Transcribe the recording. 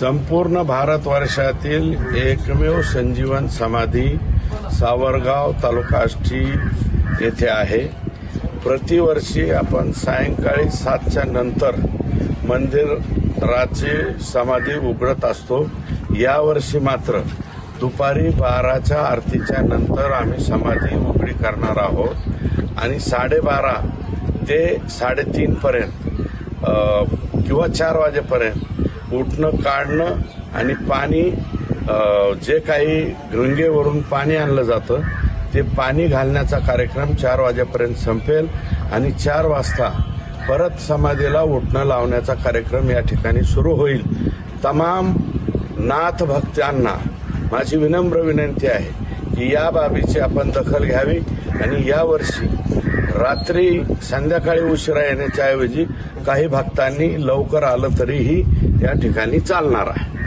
संपूर्ण भारतवर्षातील एकमेव संजीवन समाधी सावरगाव तालुका आष्टी येथे आहे. प्रतिवर्षी आपण सायंकाळी सातच्या नंतर मंदिराची समाधी उघडत असतो. यावर्षी मात्र दुपारी बाराच्या आरतीच्या नंतर आम्ही समाधी उघडी करणार आहोत. आणि साडेबारा ते साडेतीनपर्यंत किंवा चार वाजेपर्यंत उठणं काढणं आणि पाणी जे काही गंगेवरून पाणी आणलं जातं ते पाणी घालण्याचा कार्यक्रम चार वाजेपर्यंत संपेल आणि चार वाजता परत समाधीला उठणं लावण्याचा कार्यक्रम या ठिकाणी सुरू होईल. तमाम नाथ भक्तांना माझी विनम्र विनंती आहे की या बाबीची आपण दखल घ्यावी आणि यावर्षी रात्री संध्याकाळी उशिरा येण्याच्या ऐवजी काही भक्तांनी लवकर आलं तरीही या ठिकाणी चालणार आहे.